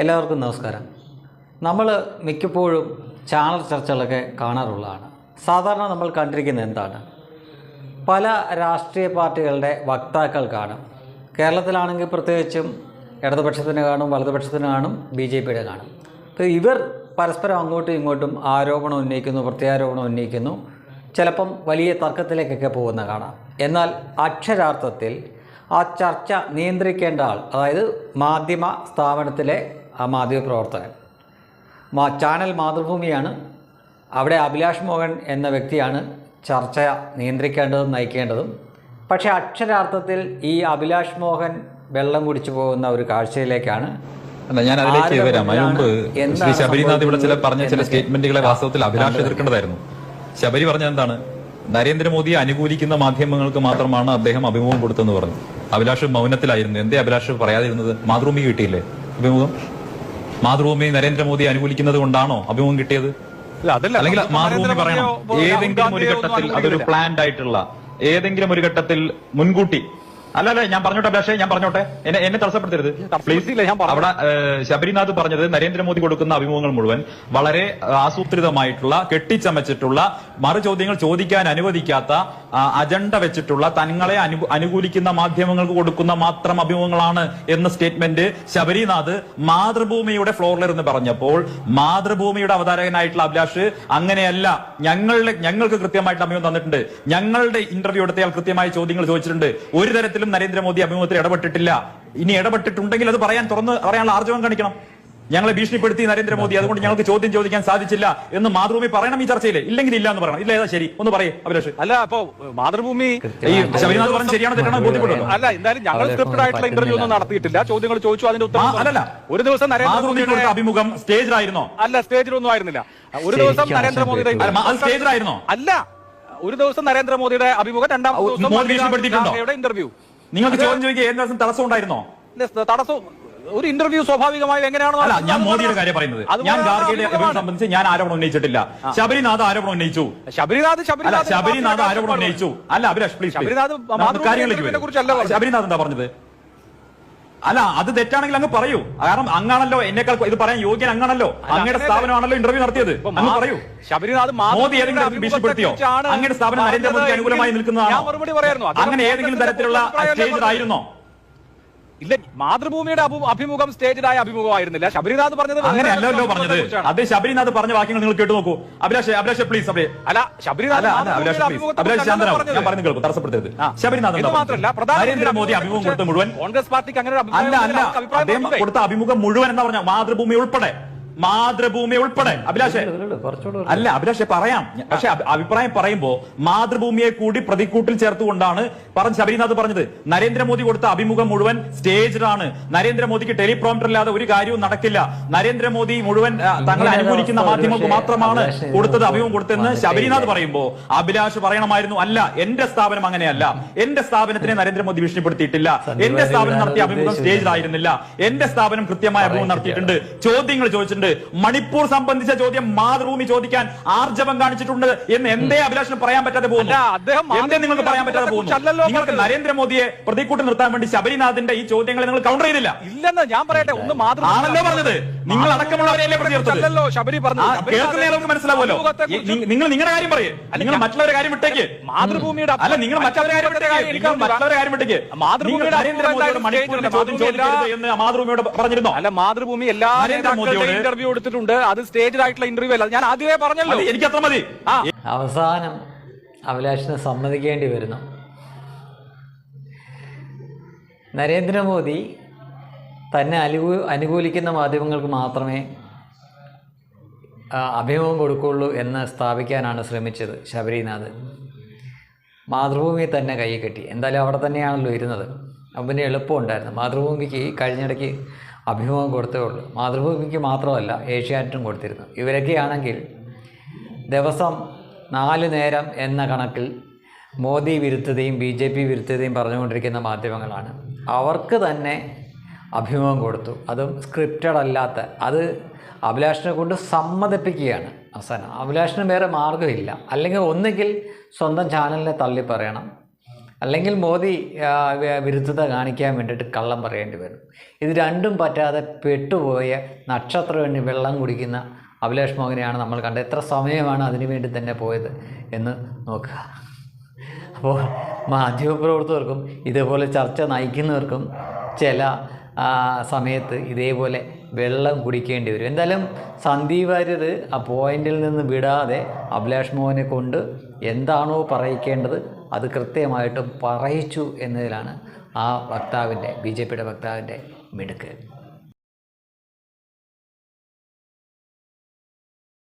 എല്ലാവർക്കും നമസ്കാരം. നമ്മൾ മിക്കപ്പോഴും ചാനൽ ചർച്ചകളൊക്കെ കാണാറുള്ളതാണ്. സാധാരണ നമ്മൾ കണ്ടിരിക്കുന്നത് എന്താണ്? പല രാഷ്ട്രീയ പാർട്ടികളുടെ വക്താക്കൾ കാണും. കേരളത്തിലാണെങ്കിൽ പ്രത്യേകിച്ചും ഇടതുപക്ഷത്തിന് കാണും വലതുപക്ഷത്തിന് കാണും ബി ജെ പിയുടെ കാണും. അപ്പോൾ ഇവർ പരസ്പരം അങ്ങോട്ടും ഇങ്ങോട്ടും ആരോപണം ഉന്നയിക്കുന്നു പ്രത്യാരോപണം ഉന്നയിക്കുന്നു. ചിലപ്പം വലിയ തർക്കത്തിലേക്കൊക്കെ പോകുന്ന കാണാം. എന്നാൽ അക്ഷരാർത്ഥത്തിൽ ആ ചർച്ച നിയന്ത്രിക്കേണ്ട ആൾ അതായത് മാധ്യമ സ്ഥാപനത്തിലെ ആ മാധ്യമ പ്രവർത്തകൻ. മാ ചാനൽ മാതൃഭൂമിയാണ്. അവിടെ അഭിലാഷ് മോഹൻ എന്ന വ്യക്തിയാണ് ചർച്ച നിയന്ത്രിക്കേണ്ടതും നയിക്കേണ്ടതും. പക്ഷേ അക്ഷരാർത്ഥത്തിൽ ഈ അഭിലാഷ് മോഹൻ വെള്ളം കുടിച്ചു പോകുന്ന ഒരു കാഴ്ചയിലേക്കാണ് ഞാൻ അതിലേക്ക് വരാം. അതിന് മുമ്പ് ശ്രീ ശബരിനാഥ് ഇവിടെ ചില പറഞ്ഞ ചില സ്റ്റേറ്റ്മെന്റുകളെ വാസ്തവത്തിൽ അഭിലാഷ് എതിർക്കേണ്ടതായിരുന്നു. ശബരി പറഞ്ഞ എന്താണ്? നരേന്ദ്രമോദിയെ അനുകൂലിക്കുന്ന മാധ്യമങ്ങൾക്ക് മാത്രമാണ് അദ്ദേഹം അഭിമുഖം കൊടുത്തെന്ന് പറഞ്ഞു. അഭിലാഷ് മൗനത്തിലായിരുന്നു. എന്തേ അഭിലാഷ് പറയാതിരുന്നത്? മാതൃഭൂമി കിട്ടിയില്ലേ? അഭിമുഖം? മാതൃഭൂമി നരേന്ദ്രമോദി അനുകൂലിക്കുന്നത് കൊണ്ടാണോ അഭിമുഖം കിട്ടിയത്. അല്ലെങ്കിൽ മാതൃഭൂമി പറയണം. ഏതെങ്കിലും ഒരു ഘട്ടത്തിൽ അതൊരു. പ്ലാൻഡ് ആയിട്ടുള്ള ഏതെങ്കിലും ഒരു ഘട്ടത്തിൽ മുൻകൂട്ടി അല്ല അല്ല ഞാൻ പറഞ്ഞോട്ടെ പക്ഷേ ഞാൻ പറഞ്ഞോട്ടെ. എന്നെ എന്നെ തടസ്സപ്പെടുത്തരുത്. ഇല്ല ഞാൻ. അവിടെ ശബരിനാഥ് പറഞ്ഞത് നരേന്ദ്രമോദി കൊടുക്കുന്ന അഭിമുഖങ്ങൾ മുഴുവൻ വളരെ ആസൂത്രിതമായിട്ടുള്ള കെട്ടിച്ചമച്ചിട്ടുള്ള മറു ചോദ്യങ്ങൾ ചോദിക്കാൻ അനുവദിക്കാത്ത അജണ്ട വെച്ചിട്ടുള്ള തങ്ങളെ അനു- അനുകൂലിക്കുന്ന മാധ്യമങ്ങൾക്ക് കൊടുക്കുന്ന മാത്രം അഭിമുഖങ്ങളാണ് എന്ന സ്റ്റേറ്റ്മെന്റ് ശബരിനാഥ് മാതൃഭൂമിയുടെ ഫ്ലോറിൽ എന്ന് പറഞ്ഞപ്പോൾ മാതൃഭൂമിയുടെ അവതാരകനായിട്ടുള്ള അഭിലാഷ് അങ്ങനെയല്ല ഞങ്ങളുടെ ഞങ്ങൾക്ക് കൃത്യമായിട്ട് അഭിമുഖം തന്നിട്ടുണ്ട്. ഞങ്ങളുടെ ഇന്റർവ്യൂ എടുത്തയാൾ കൃത്യമായ ചോദ്യങ്ങൾ ചോദിച്ചിട്ടുണ്ട്. ഒരു തരത്തിലും നരേന്ദ്രമോദി അഭിമുഖത്തിൽ ഇടപെട്ടിട്ടില്ല. ഇനി ഇടപെട്ടിട്ടുണ്ടെങ്കിൽ അത് പറയാൻ തുറന്ന് പറയാനുള്ള ആർജവം കാണിക്കണം. ഞങ്ങളെ ഭീഷണിപ്പെടുത്തി നരേന്ദ്രമോദി. അതുകൊണ്ട് ഞങ്ങൾക്ക് ചോദ്യം ചോദിക്കാൻ സാധിച്ചില്ല എന്ന് മാതൃഭൂമി പറയണം ഈ ചർച്ചയിൽ ഇല്ലെങ്കിൽ ഇല്ല എന്ന് പറയണം. ഇല്ല ഏതാ ശരി? ഒന്ന് പറയേ അഭിലാഷ്. അല്ല അപ്പൊ മാതൃഭൂമി ഈ ശബരിനാഥ് പറഞ്ഞ ശരിയാണോ തെറ്റാണോ ബോധ്യപ്പെടുമല്ലോ അല്ല എന്തായാലും ഞങ്ങൾ സ്ക്രിപ്റ്റഡ് ആയിട്ടുള്ള ഇന്റർവ്യൂ ഒന്നും നടത്തിയിട്ടില്ല. ചോദ്യങ്ങൾ ചോദിച്ചു അതിന്റെ ഉത്തരം അല്ല അല്ലല്ല. ഒരു ദിവസം നരേന്ദ്രമോദിയുടെ അഭിമുഖം സ്റ്റേജിലായിരുന്നോ? അല്ല സ്റ്റേജിലൊന്നും ആയിരുന്നില്ല. ഒരു ദിവസം നരേന്ദ്രമോദിയുടെ സ്റ്റേജിലായിരുന്നോ? അല്ല ഒരു ദിവസം നരേന്ദ്രമോദിയുടെ അഭിമുഖം രണ്ടാം ദിവസം? ഇന്റർവ്യൂ നിങ്ങൾക്ക് ചോദ്യം ചോദിക്കുക ഏത് ദിവസം തടസ്സം ഉണ്ടായിരുന്നോ? തടസ്സം ഒരു ഇന്റർവ്യൂ സ്വാഭാവികമായി എങ്ങനെയാണോ അല്ല ഞാൻ മോദിയുടെ കാര്യം പറയുന്നത്. ഞാൻ ഗാർഗിയുടെ സംബന്ധിച്ച് ഞാൻ ആരോപണം ഉന്നയിച്ചിട്ടില്ല. ശബരിനാഥ് ആരോപണം ഉന്നയിച്ചു. ശബരിനാഥ് ശബരിനാഥ് ആരോപണം ഉന്നയിച്ചു. അല്ല അഭിലാഷ് പ്ലീസ് ശബരിനാഥ്. കുറിച്ചല്ല ശബരിനാഥ് എന്താ പറഞ്ഞത്? അല്ല അത് തെറ്റാണെങ്കിൽ അങ്ങ് പറയൂ. കാരണം അങ്ങാണല്ലോ എന്നെക്കാൾ ഇത് പറയാൻ യോഗ്യൻ അങ്ങാണല്ലോ. അങ്ങയുടെ സ്ഥാപനമാണല്ലോ ഇന്റർവ്യൂ നടത്തിയത്. അങ്ങ് പറയൂ. ശബരിനാഥ് മോദി ഏതെങ്കിലും തരത്തിൽ ഭീഷണിപ്പെടുത്തിയോ? അങ്ങയുടെ സ്ഥാപനം നരേന്ദ്രമോദിക്ക് അനുകൂലമായി നിൽക്കുന്നതാണോ? അങ്ങനെ ഏതെങ്കിലും തരത്തിലുള്ള ആയിരുന്നോ സ്റ്റേജിലായിരുന്നോ ഇല്ല മാതൃഭൂമിയുടെ അഭിമുഖം സ്റ്റേജിലായ അഭിമുഖമായിരുന്നില്ല ശബരിനാഥ് പറഞ്ഞത് അങ്ങനെയല്ലോ പറഞ്ഞത്. അത് ശബരിനാഥ് പറഞ്ഞ വാക്യങ്ങൾ നിങ്ങൾ കേട്ടു നോക്കൂ അഭിലാഷ് അഭിലാഷ് പ്ലീസ് അല്ല ശബരിനാഥ്. ഞാൻ പറഞ്ഞു കേൾക്കും തടസ്സപ്പെടുത്തരുത്. ശബരിനാഥ് മാത്രമല്ല നരേന്ദ്രമോദി അഭിമുഖം കൊടുത്ത മുഴുവൻ കോൺഗ്രസ് പാർട്ടിക്ക് അങ്ങനെ? കൊടുത്ത അഭിമുഖം മുഴുവൻ എന്താ പറഞ്ഞ മാതൃഭൂമി ഉൾപ്പെടെ മാതൃഭൂമി ഉൾപ്പെടെ. അഭിലാഷേ. അല്ല അഭിലാഷെ പറയാം. പക്ഷെ അഭിപ്രായം പറയുമ്പോ മാതൃഭൂമിയെ കൂടി പ്രതിക്കൂട്ടിൽ ചേർത്തുകൊണ്ടാണ് പറഞ്ഞ ശബരിനാഥ് പറഞ്ഞത്. നരേന്ദ്രമോദി കൊടുത്ത അഭിമുഖം മുഴുവൻ സ്റ്റേജിലാണ് നരേന്ദ്രമോദിക്ക് ടെലിപ്രോംപ്റ്റർ ഇല്ലാതെ ഒരു കാര്യവും നടക്കില്ല. നരേന്ദ്രമോദി മുഴുവൻ തങ്ങളെ അനുകൂലിക്കുന്ന മാധ്യമങ്ങൾക്ക് മാത്രമാണ് കൊടുത്തത് അഭിമുഖം കൊടുത്തെന്ന് ശബരിനാഥ് പറയുമ്പോ അഭിലാഷ് പറയണമായിരുന്നു അല്ല എന്റെ സ്ഥാപനം അങ്ങനെയല്ല. എന്റെ സ്ഥാപനത്തിനെ നരേന്ദ്രമോദി ഭീഷണിപ്പെടുത്തിയിട്ടില്ല. എന്റെ സ്ഥാപനം നടത്തിയ അഭിമുഖം സ്റ്റേജിലായിരുന്നില്ല എന്റെ സ്ഥാപനം കൃത്യമായ അഭിമുഖം നടത്തിയിട്ടുണ്ട്. ചോദ്യങ്ങൾ ചോദിച്ചിട്ടുണ്ട്. മണിപ്പൂർ സംബന്ധിച്ച ചോദ്യം മാതൃഭൂമി ചോദിക്കാൻ ആർജവം കാണിച്ചിട്ടുണ്ട് എന്ന് എന്തേ അഭിലാഷിന് പറയാൻ പറ്റാതെ പോകുന്നു. എന്തേ നിങ്ങൾക്ക് പറയാൻ പറ്റാതെ പോകുന്നു. നിങ്ങൾക്ക്. നരേന്ദ്രമോദിയെ പ്രതിക്കൂട്ട് നിർത്താൻ വേണ്ടി ശബരിനാഥിന്റെ ഈ ചോദ്യങ്ങളെ നിങ്ങൾ കൗണ്ടർ ചെയ്തില്ല. ഇല്ലെന്ന് ഞാൻ പറയട്ടെ ഒന്ന് ആണല്ലോ പറഞ്ഞത്? നിങ്ങൾ അടക്കമുള്ളവരെയല്ലേ പ്രതി ശബരി പറഞ്ഞു മനസ്സിലാവുമല്ലോ. നിങ്ങൾ നിങ്ങളുടെ കാര്യം പറയേ. നിങ്ങൾ മറ്റുള്ളവരെ കാര്യം വിട്ടേക്ക്. മാതൃഭൂമിയുടെ അല്ല നിങ്ങൾ മറ്റുള്ളവരെ കാര്യം വിട്ടേക്ക്. നിങ്ങൾ കാര്യം വിട്ടേക്ക്. മാതൃഭൂമിയുടെ നിങ്ങൾ നരേന്ദ്രമോദിയോട് മണിപ്പൂരിന്റെ ചോദ്യം ചോദിക്കരുത് എന്ന് മാതൃഭൂമിയോട് പറഞ്ഞിരുന്നോ? അല്ല മാതൃഭൂമി എല്ലാ നരേന്ദ്രമോദിയോട് ഇന്റർവ്യൂ എടുത്തിട്ടുണ്ട്. അത് സ്റ്റേജിലായിട്ടുള്ള ഇന്റർവ്യൂ അല്ല. ഞാൻ ആദ്യമേ പറഞ്ഞല്ലോ. എനിക്ക് അത്ര മതി. അവസാനം അഭിലാഷിനെ സമ്മതിക്കേണ്ടി വരുന്നു. നരേന്ദ്രമോദി തന്നെ അനുകൂ അനുകൂലിക്കുന്ന മാധ്യമങ്ങൾക്ക് മാത്രമേ അഭിമുഖം കൊടുക്കുള്ളൂ എന്ന് സ്ഥാപിക്കാനാണ് ശ്രമിച്ചത് ശബരിനാഥ്. മാതൃഭൂമി തന്നെ കൈ കെട്ടി. എന്തായാലും അവിടെ തന്നെയാണല്ലോ ഇരുന്നത്. അപ്പം പിന്നെ എളുപ്പമുണ്ടായിരുന്നു. മാതൃഭൂമിക്ക് കഴിഞ്ഞിടയ്ക്ക് അഭിമുഖം കൊടുത്തേ ഉള്ളൂ. മാതൃഭൂമിക്ക് മാത്രമല്ല ഏഷ്യാനെറ്റും കൊടുത്തിരുന്നു. ഇവരൊക്കെയാണെങ്കിൽ ദിവസം നാല് നേരം എന്ന കണക്കിൽ മോദി വിരുദ്ധതയും ബി ജെ പി വിരുദ്ധതയും പറഞ്ഞുകൊണ്ടിരിക്കുന്ന മാധ്യമങ്ങളാണ്. അവർക്ക് തന്നെ അഭിമുഖം കൊടുത്തു. അതും സ്ക്രിപ്റ്റഡ് അല്ലാത്ത അത് അഭിലാഷിനെ കൊണ്ട് സമ്മതിപ്പിക്കുകയാണ് അവസാനം. അഭിലാഷിന് വേറെ മാർഗമില്ല. അല്ലെങ്കിൽ ഒന്നുകിൽ സ്വന്തം ചാനലിനെ തള്ളി പറയണം. അല്ലെങ്കിൽ മോദി വിരുദ്ധത കാണിക്കാൻ വേണ്ടിയിട്ട് കള്ളം പറയേണ്ടി വരും. ഇത് രണ്ടും പറ്റാതെ പെട്ടുപോയ നക്ഷത്രം എണ്ണി വെള്ളം കുടിക്കുന്ന അഭിലാഷ് മോഹനെയാണ് നമ്മൾ കണ്ടത്. എത്ര സമയമാണ് അതിനു വേണ്ടി തന്നെ പോയത് എന്ന് നോക്കുക. അപ്പോൾ മാധ്യമപ്രവർത്തകർക്കും ഇതേപോലെ ചർച്ച നയിക്കുന്നവർക്കും ചില സമയത്ത് ഇതേപോലെ വെള്ളം കുടിക്കേണ്ടി വരും. എന്തായാലും സന്ദീപ് വാര്യർ ആ പോയിന്റിൽ നിന്ന് വിടാതെ അഭിലാഷ് മോഹനെ കൊണ്ട് എന്താണോ പറയിക്കേണ്ടത് അത് കൃത്യമായിട്ടും പറയിച്ചു എന്നതിലാണ് ആ വക്താവിന്റെ ബി ജെ പിയുടെ വക്താവിന്റെ മിടുക്ക്.